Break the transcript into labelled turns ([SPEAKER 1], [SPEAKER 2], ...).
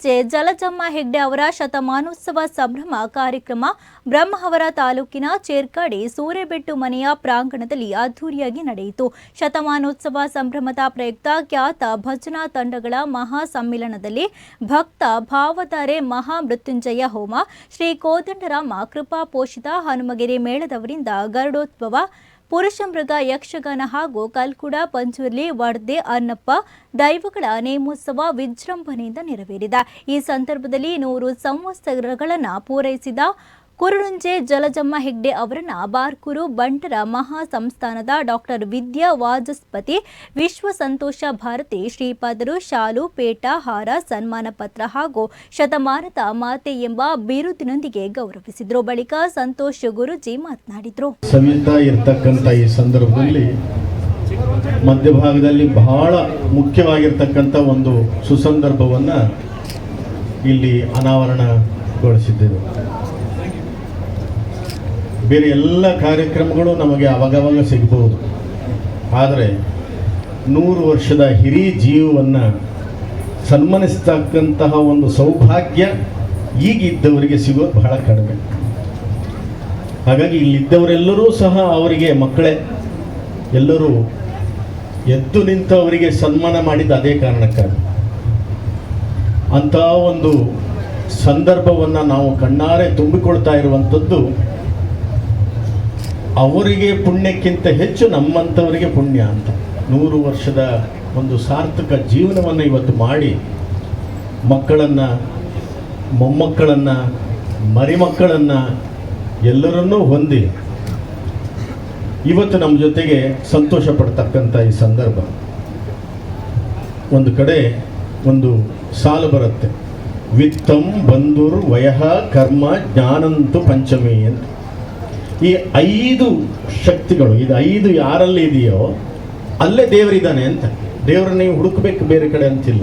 [SPEAKER 1] ಕುರುಡುಂಜೆ ಜಲಜಮ್ಮ ಹೆಗ್ಡೆ ಅವರ ಶತಮಾನೋತ್ಸವ ಸಂಭ್ರಮ ಕಾರ್ಯಕ್ರಮ ಬ್ರಹ್ಮಾವರ ತಾಲೂಕಿನ ಚೇರ್ಕಾಡಿ ಸೂರೆಬೆಟ್ಟು ಮನೆಯ ಪ್ರಾಂಗಣದಲ್ಲಿ ಅದ್ದೂರಿಯಾಗಿ ನಡೆಯಿತು. ಶತಮಾನೋತ್ಸವ ಸಂಭ್ರಮದ ಪ್ರಯುಕ್ತ ಖ್ಯಾತ ಭಜನಾ ತಂಡಗಳ ಮಹಾ ಸಮ್ಮಿಲನದಲ್ಲಿ ಭಕ್ತ ಭಾವಧಾರೆ ಮಹಾಮೃತ್ಯುಂಜಯ ಹೋಮ, ಶ್ರೀ ಕೋದಂಡರಾಮ ಕೃಪಾ ಪೋಷಿತ ಹನುಮಗಿರಿ ಮೇಳದವರಿಂದ ಗರುಡೋತ್ಸವ ಪುರುಷ ಮೃಗ ಯಕ್ಷಗಾನ ಹಾಗೂ ಕಲ್ಕುಡ ಪಂಚುರ್ಲಿ ವರ್ದೆ ಅನ್ನಪ್ಪ ದೈವಗಳ ನೇಮೋತ್ಸವ ವಿಜೃಂಭಣೆಯಿಂದ ನೆರವೇರಿದ. ಈ ಸಂದರ್ಭದಲ್ಲಿ ನೂರು ಸಂವತ್ಸರಗಳನ್ನು ಪೂರೈಸಿದ ಕುರುಡುಂಜೆ ಜಲಜಮ್ಮ ಹೆಗ್ಡೆ ಅವರನ್ನ ಬಾರ್ಕೂರು ಬಂಟರ ಮಹಾ ಸಂಸ್ಥಾನದ ಡಾಕ್ಟರ್ ವಿದ್ಯಾ ವಾಚಸ್ಪತಿ ವಿಶ್ವ ಸಂತೋಷ ಭಾರತಿ, ಶ್ರೀಪಾದರು ಶಾಲು, ಪೇಟ, ಹಾರ, ಸನ್ಮಾನ ಪತ್ರ ಹಾಗೂ ಶತಮಾನದ ಮಾತೆ ಎಂಬ ಬಿರುದಿನೊಂದಿಗೆ ಗೌರವಿಸಿದರು. ಬಳಿಕ ಸಂತೋಷ ಗುರುಜಿ ಮಾತನಾಡಿದರು.
[SPEAKER 2] ಈ ಸಂದರ್ಭದಲ್ಲಿ ಮಧ್ಯಭಾಗದಲ್ಲಿ ಬಹಳ ಮುಖ್ಯವಾಗಿರ್ತಕ್ಕಂಥ ಒಂದು ಸುಸಂದರ್ಭವನ್ನು ಇಲ್ಲಿ ಅನಾವರಣಗೊಳಿಸಿದ್ದೇವೆ. ಬೇರೆ ಎಲ್ಲ ಕಾರ್ಯಕ್ರಮಗಳು ನಮಗೆ ಅವಾಗವಾಗ ಸಿಗ್ಬೋದು. ಆದರೆ ನೂರು ವರ್ಷದ ಹಿರಿ ಜೀವವನ್ನು ಸನ್ಮಾನಿಸ್ತಕ್ಕಂತಹ ಒಂದು ಸೌಭಾಗ್ಯ ಈಗಿದ್ದವರಿಗೆ ಸಿಗೋದು ಬಹಳ ಕಡಿಮೆ. ಹಾಗಾಗಿ ಇಲ್ಲಿದ್ದವರೆಲ್ಲರೂ ಸಹ ಅವರಿಗೆ ಮಕ್ಕಳೇ, ಎಲ್ಲರೂ ಎದ್ದು ನಿಂತು ಅವರಿಗೆ ಸನ್ಮಾನ ಮಾಡಿದ ಅದೇ ಕಾರಣಕ್ಕಾಗಿ ಅಂತಹ ಒಂದು ಸಂದರ್ಭವನ್ನು ನಾವು ಕಣ್ಣಾರೆ ತುಂಬಿಕೊಳ್ತಾ ಇರುವಂಥದ್ದು ಅವರಿಗೆ ಪುಣ್ಯಕ್ಕಿಂತ ಹೆಚ್ಚು ನಮ್ಮಂಥವರಿಗೆ ಪುಣ್ಯ ಅಂತ. ನೂರು ವರ್ಷದ ಒಂದು ಸಾರ್ಥಕ ಜೀವನವನ್ನು ಇವತ್ತು ಮಾಡಿ, ಮಕ್ಕಳನ್ನು, ಮೊಮ್ಮಕ್ಕಳನ್ನು, ಮರಿಮಕ್ಕಳನ್ನು ಎಲ್ಲರನ್ನೂ ಹೊಂದಿ, ಇವತ್ತು ನಮ್ಮ ಜೊತೆಗೆ ಸಂತೋಷ ಪಡ್ತಕ್ಕಂಥ ಈ ಸಂದರ್ಭ. ಒಂದು ಕಡೆ ಒಂದು ಸಾಲು ಬರುತ್ತೆ. ವಿತ್ತಂ ಬಂಧುರ್ ವಯಃ ಕರ್ಮ ಜ್ಞಾನಂತು ಪಂಚಮಿ ಅಂತ. ಈ ಐದು ಶಕ್ತಿಗಳು, ಇದು ಐದು ಯಾರಲ್ಲಿ ಇದೆಯೋ, ಅಲ್ಲೇ ದೇವರಿದ್ದಾನೆ ಅಂತ. ದೇವರನ್ನ ನೀವು ಹುಡುಕಬೇಕು ಬೇರೆ ಕಡೆ ಅಂತಿಲ್ಲ.